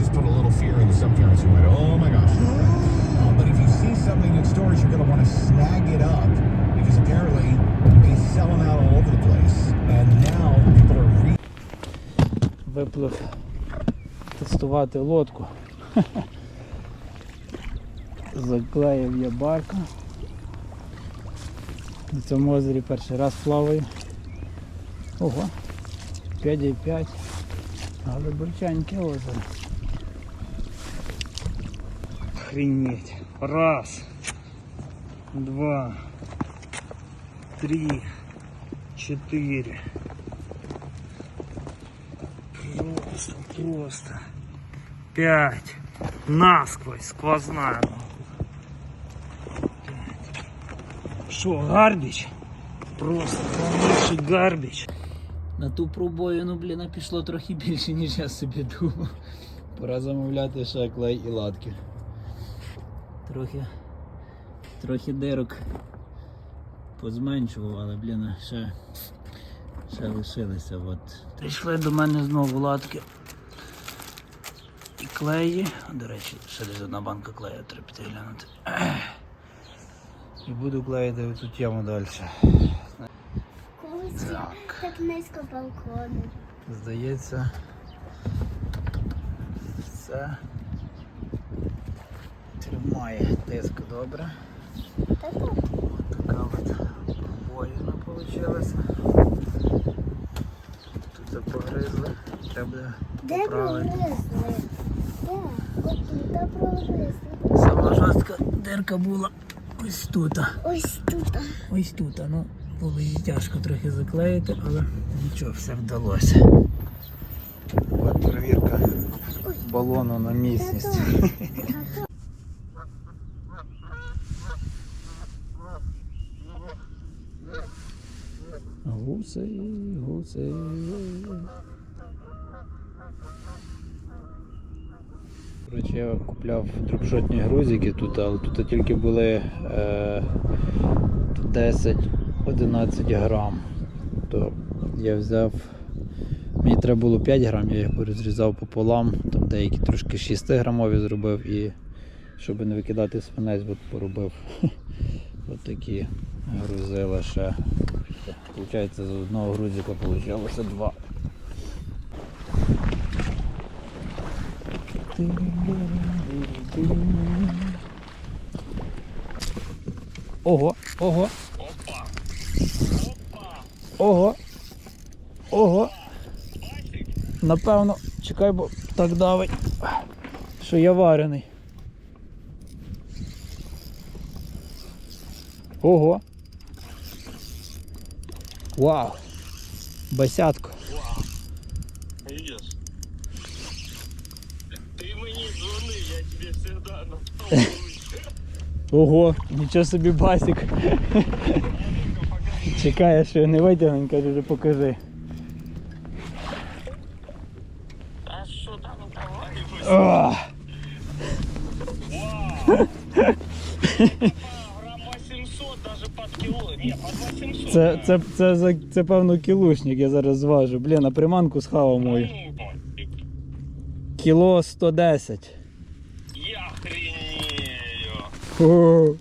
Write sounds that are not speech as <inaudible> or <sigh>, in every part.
just put a little fear in some parents who went, oh my gosh. Uh, but if you see something in stores, you're going to want to snag it up because apparently it's selling out all over the place. And now people are re- Виплив тестувати лодку. Заклеїв я барку. На цьому озері перший раз плаваю. Ого, 5,5. Але бурчаньке озеро. Охренеть. Раз. Два. Три. Четыре. Просто, просто. Пять. Насквозь, сквозная. Що, гарбіч? Просто повніший гарбіч. На ту пробоїну, блін, пішло трохи більше, ніж я собі думав. Пора замовляти ще клей і латки. Трохи, трохи дирок позменшував, але, блін, ще, ще лишилися. От. Прийшли до мене знову латки і клеї. До речі, ще десь одна банка клею треба піти глянути. І буду клеїти оцю тему далі. Так. так низько балкону. Здається, все тримає тиск добре. Так. Така от пробоїна вийшла. Тут це погризли, треба поправити. Де? Прогризли. Сама жорстка дирка була ось тут. Ось тут. Ось тут. Ну, було її тяжко трохи заклеїти, але нічого, все вдалося. От перевірка балону на міцність. <laughs> Гуси, гуси. Коротше, я купляв дропшотні грузики тут, але тут тільки були е, 10-11 грам. То я взяв. Мені треба було 5 грам, я їх порозрізав пополам, там деякі трошки 6 грамові зробив і щоб не викидати свинець, от поробив <laughs> от такі грузила ще. Получається, з одного грузика вийшло два. Ого, ого. Ого. Ого. Напевно, чекай, бо так давить, що я варений. Ого. Вау. Басятко. Видишь? Ты мне звони, я тебе всегда на Ого, нічого собі басик. Чекає, що я не витягну, каже, вже покажи. А что там, ну давай, О, <laughs> грамм 800 даже под кило, не, под 800. це, це, це, це, це певно кілушник, я зараз зважу. Блін, а приманку схавав мою. Кіло 110. Я охренею. О.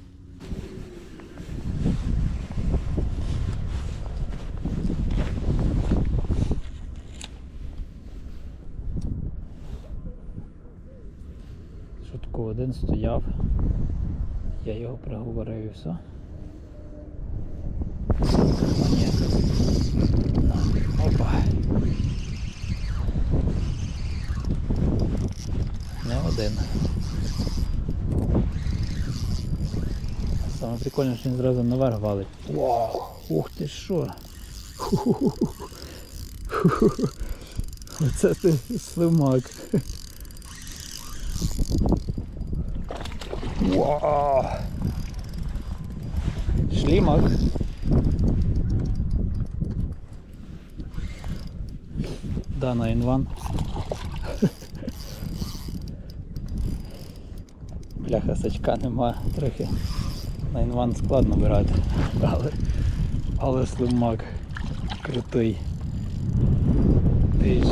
Шутку один стояв. Я його приговорив і все. Монетка. На, Опа. Не один. Саме прикольне, що він зразу наверх валить. Вау! Ух ти що! <laughs> Оце ти слимак. Вау! Шлімак. Да, на інван. <laughs> Бляха сачка нема трохи. На інван складно брати, але але слимак крутий. Ти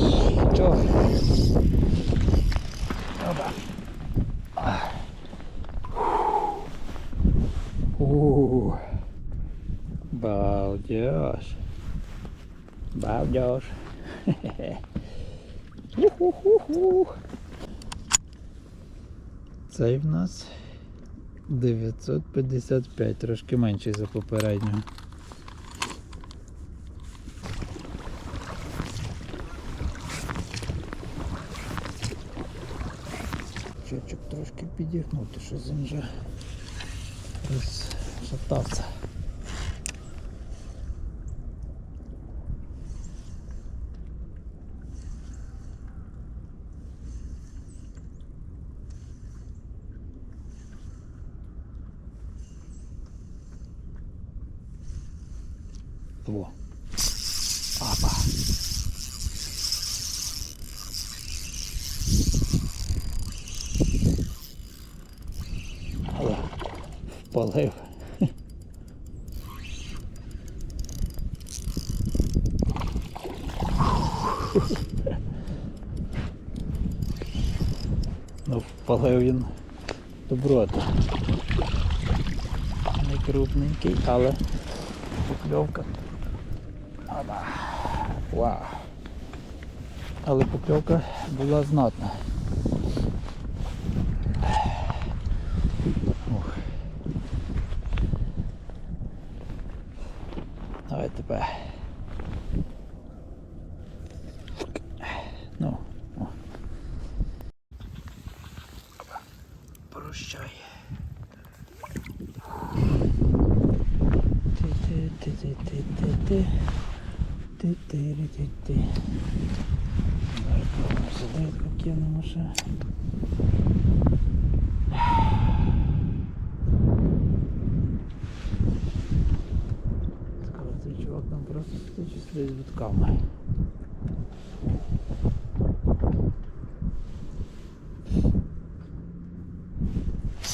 що? Балдеж. Балдеж. Цей в нас 955, трошки менший за попереднього. Чечок трошки підігнути, що він вже Во. Апа. Але впалив. Ну, впалив він добротно. Не крупненький, але покльовка. Опа. Вау. Але покльовка була знатна. Ух. Давай тебе. Ну. О. Прощай. Ти-ти-ти-ти-ти-ти. Ти-ти-ти-ти. Зараз пробуємо сидетку кинемо ще. Скоро цей чувак там просто сидить і сидить з вудками.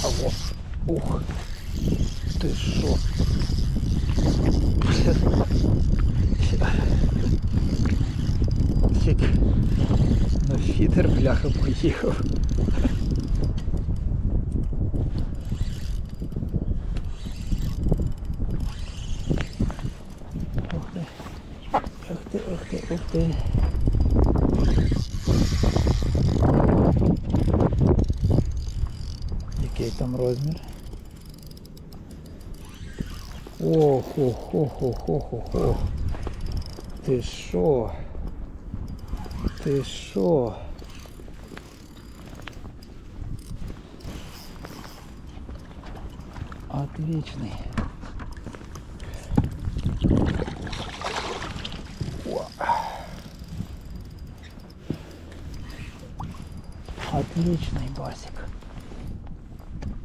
Алло. Ух. Ти що? Як на фідер бляха поїхав. Ти. Ух ти, ух ти, ух ти. Який там розмір? Охо-хо-хо-хо-хо-хо. Ти що? Ти що? Отличный. О. Отличный басик.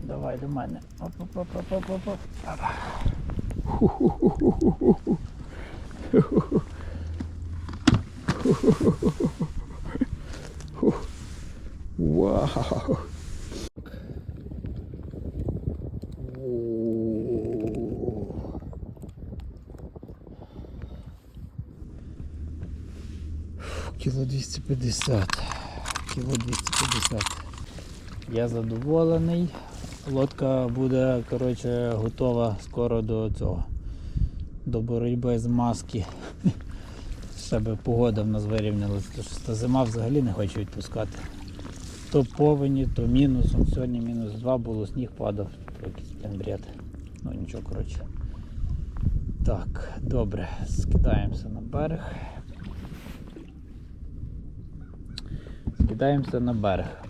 Давай до мене. Оп-оп-оп-оп-оп-оп. Вау. Кіло 250. Кіло 250. Я задоволений. Лодка буде, коротше, готова скоро до цього. До боротьби з маски. <laughs> Ще би погода в нас вирівнялася, тому що зима взагалі не хоче відпускати. То повені, то мінусом. Сьогодні мінус 2 було, сніг падав, якийсь блін, бред. Ну нічого, коротше. Так, добре, скидаємося на берег. Скидаємося на берег.